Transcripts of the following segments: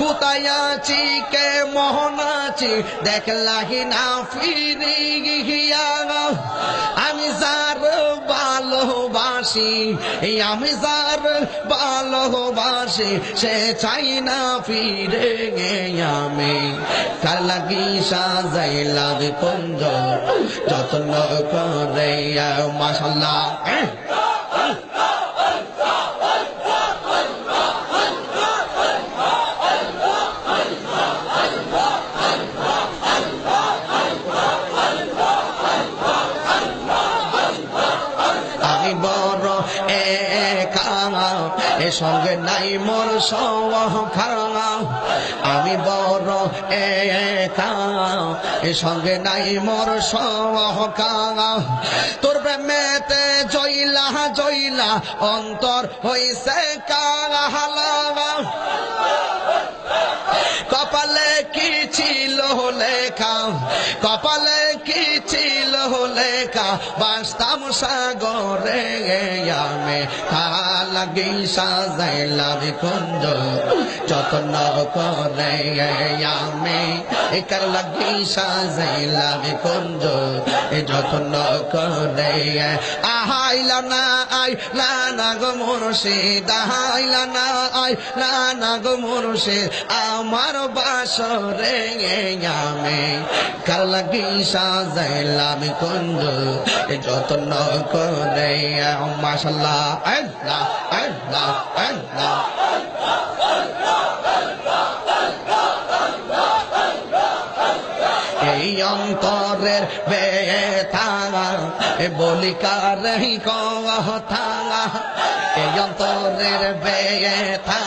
কোথায় আছি কে মোহন আছি? দেখলাহি না, ফিরি গিয়া আমি যার ভালোবাসি আমি যার ভালোবাসি, সে চাই না ফিরে গে আমি। কার লাগি সাজাইলাম কুঞ্জ যত্ন করে মাসাল্লাহ আমি বড় একা সঙ্গে নাই মোর সহখা আমি বড় একা, এ সঙ্গে নাই মোর সহখা তোর প্রেমেতে জইলা জইলা অন্তর হইছে কাহালা কপালে কি ছিল লেখা, কপালে কি ছিল লেখা বাস্তাম সাগরে আমি। লাগি সাজাইলাম কুঞ্জ, যত্ন করে আমি। একার লাগি সাজাইলাম কুঞ্জ যত্ন করে আহাইলা না আইলা না গো মুর্শিদ আহাইলা না না গো আমার বাসরে আমি। লাগি সাজাইলাম যত্ন করে মাসাল্লাহ আল্লাহ আল্লাহ আল্লাহ এই অন্তরের বেথা বলি কারহি কথা এই অন্তরের বেথা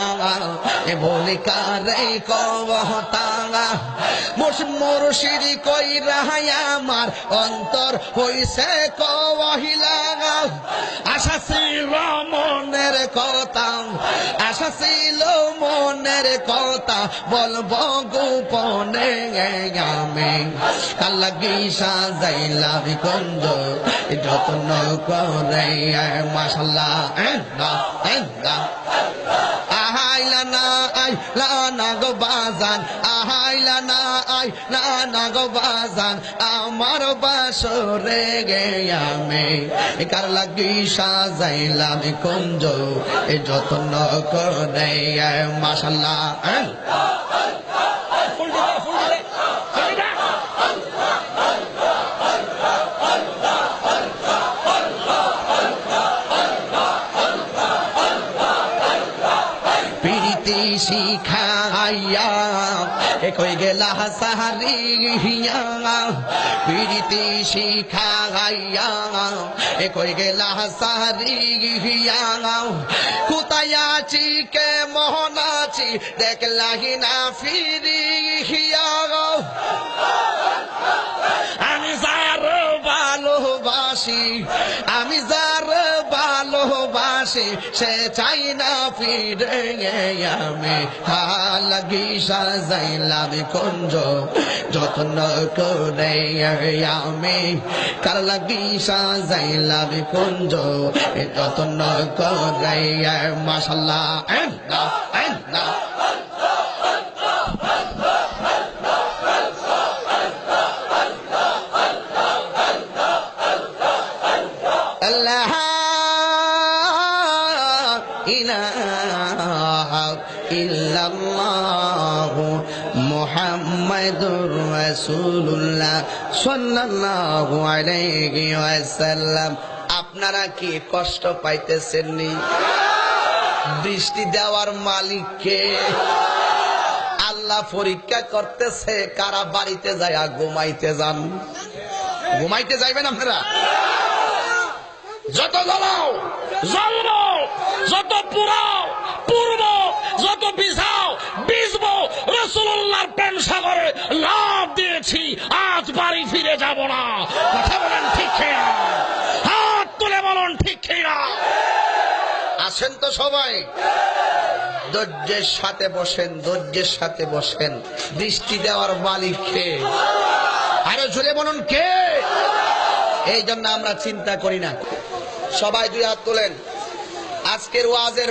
বলি কারহি কথা মুর্শিদি কই রাহাই আমার অন্তর হইছে কহিলা আশা ছিল মনের কথা। আশা ছিল মনের কথা। বলব গোপনে আমি। কাল্লাগি সাজাইলাম কুঞ্জ যত্ন করে মাসাল্লাহ আহাইলা না আইলা না গো বাজান, আহাইলা না আইলা না গো বাজান, আমার বাসরে গে আমি কার লাগি সাজাইলাম কুঞ্জ যত্ন করে মাসাল্লাহ প্রীতি শিখাইয়া গেলা সাহারিয়া প্রীতি শিখাইয়া এ কই গেলা সাহারিয়া কোথায় আছি কে মোহন আছি দেখলাহি না ফিরিয়া আমি যার ভালোবাসি, আমি যার ভালোবাসি সে চাই না ফিরে আমি লাগি সাজাইলাম কুঞ্জ যত্ন করে আমি কার লাগি সাজাইলাম কুঞ্জ যত্ন করে মাসাল্লাহ আপনারা কি কষ্ট পাইতেছেননি? বৃষ্টি দেওয়ার মালিককে আল্লাহ পরীক্ষা করতেছে, কারা বাড়িতে যায় ঘুমাইতে যান? ঘুমাইতে যাইবেন আপনারা? যত জ্বলাও জ্বলবো যত পুরাও, পূর্ব, যত বিছাও বিজব রসুল্লাহর প্রেম সাগরে লাভ দিয়েছি, আজ বাড়ি ফিরে যাব না। কথা বলেন ঠিক হাত তুলে বলুন ঠিক খেয়া আছেন তো সবাই? ধৈর্যের সাথে বসেন, ধৈর্যের সাথে বসেন। বৃষ্টি দেওয়ার মালিক কে? আরও জুড়ে বলুন কে? এই জন্য আমরা চিন্তা করি না। সবাই দুই হাত তোলেন। আজকের ওয়াজের